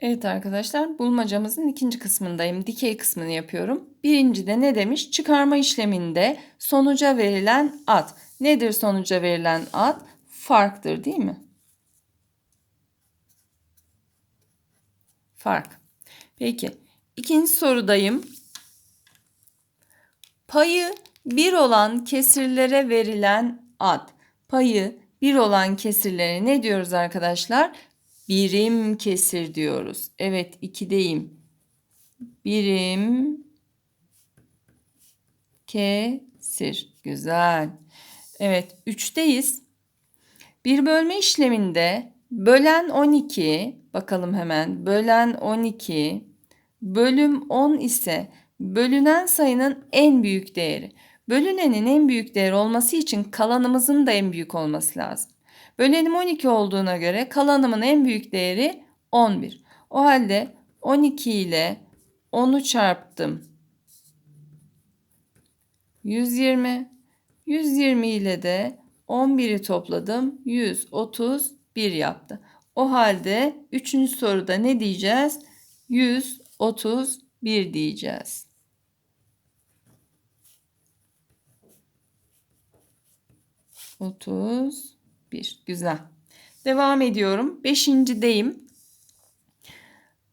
Evet arkadaşlar bulmacamızın ikinci kısmındayım. Dikey kısmını yapıyorum. Birincide ne demiş? Çıkarma işleminde sonuca verilen ad. Nedir sonuca verilen ad? Farktır değil mi? Fark. Peki. İkinci sorudayım. Payı 1 olan kesirlere verilen ad. Payı 1 olan kesirlere ne diyoruz arkadaşlar? Birim kesir diyoruz. Evet 2'deyim. Birim kesir. Güzel. Evet 3'teyiz. Bir bölme işleminde bölen 12 bakalım hemen bölen 12 bölüm 10 ise bölünen sayının en büyük değeri. Bölünenin en büyük değer olması için kalanımızın da en büyük olması lazım. Bölenim 12 olduğuna göre kalanımın en büyük değeri 11. O halde 12 ile 10'u çarptım. 120. 120 ile de 11'i topladım. 131 yaptı. O halde 3. soruda ne diyeceğiz? 131 diyeceğiz. Otuz bir. Güzel. Devam ediyorum. Beşincideyim.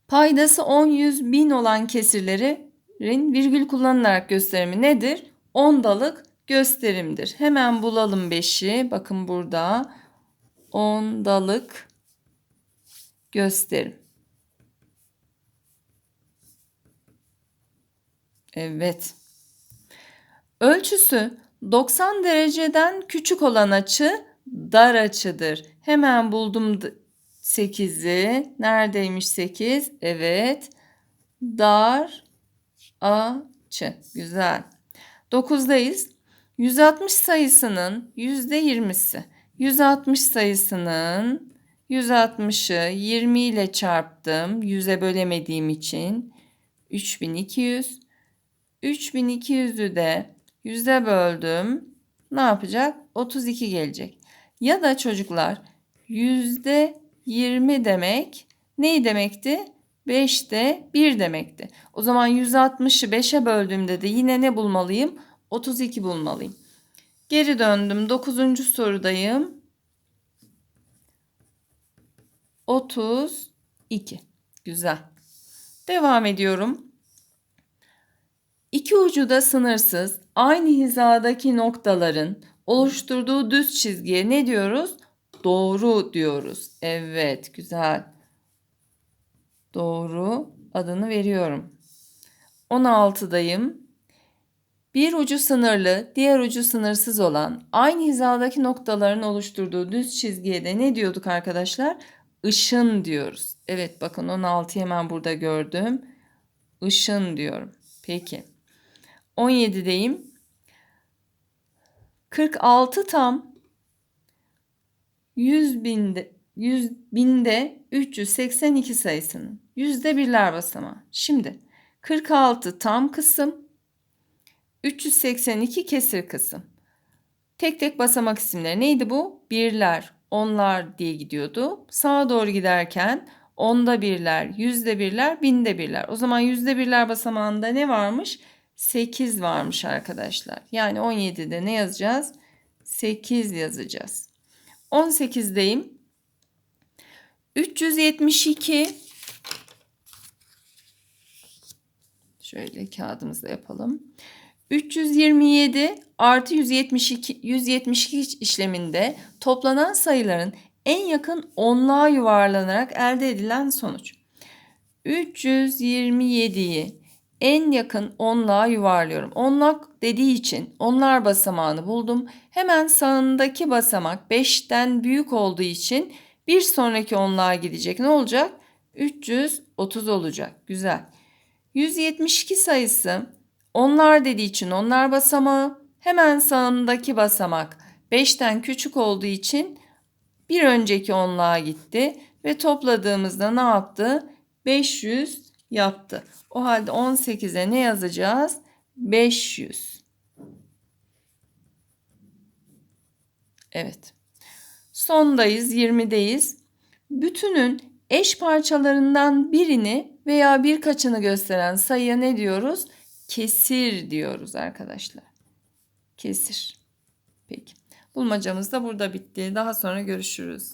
Paydası 10, 100, 1000 olan kesirlerin virgül kullanılarak gösterimi nedir? Ondalık gösterimdir. Hemen bulalım 5'i. Bakın burada. Ondalık gösterim. Evet. Ölçüsü 90 dereceden küçük olan açı dar açıdır. Hemen buldum 8'i. Neredeymiş 8? Evet. Dar açı. Güzel. 9'dayız. 160 sayısının %20'si. 160 sayısının 160'ı 20 ile çarptım. 100'e bölemediğim için 3200. 3200'ü de 100'e böldüm. Ne yapacak? 32 gelecek. Ya da çocuklar yüzde 20 demek ne demekti? 5'te 1 demekti. O zaman 160'ı 5'e böldüğümde de yine ne bulmalıyım? 32 bulmalıyım. Geri döndüm. 9. sorudayım. 32. Güzel. Devam ediyorum. İki ucu da sınırsız, aynı hizadaki noktaların oluşturduğu düz çizgiye ne diyoruz? Doğru diyoruz. Evet, güzel. Doğru adını veriyorum. 16'dayım. Bir ucu sınırlı, diğer ucu sınırsız olan aynı hizadaki noktaların oluşturduğu düz çizgiye de ne diyorduk arkadaşlar? Işın diyoruz. Evet bakın 16'yı hemen burada gördüm. Işın diyorum. Peki. 17'deyim. 46 tam 100 binde 100 binde 382 sayısının yüzde birler basamağı. Şimdi 46 tam kısım 382 kesir kısım. Tek tek basamak isimleri neydi bu? Birler, onlar diye gidiyordu. Sağa doğru giderken onda birler, yüzde birler, binde birler. O zaman yüzde birler basamağında ne varmış? 8 varmış arkadaşlar. Yani 17'de ne yazacağız? 8 yazacağız. 18'deyim. 372 Şöyle kağıdımızda yapalım. 327 artı 172, 172 işleminde toplanan sayıların en yakın onluğa yuvarlanarak elde edilen sonuç. 327'yi en yakın onluğa yuvarlıyorum. Onluk dediği için onlar basamağını buldum. Hemen sağındaki basamak 5'ten büyük olduğu için bir sonraki onluğa gidecek. Ne olacak? 330 olacak. Güzel. 172 sayısı onlar dediği için onlar basamağı hemen sağındaki basamak 5'ten küçük olduğu için bir önceki onluğa gitti ve topladığımızda ne yaptı? 500 yaptı. O halde 18'e ne yazacağız? 500. Evet. Sondayız, 20'deyiz. Bütünün Eş parçalarından birini veya birkaçını gösteren sayıya ne diyoruz? Kesir diyoruz arkadaşlar. Kesir. Peki. Bulmacamız da burada bitti. Daha sonra görüşürüz.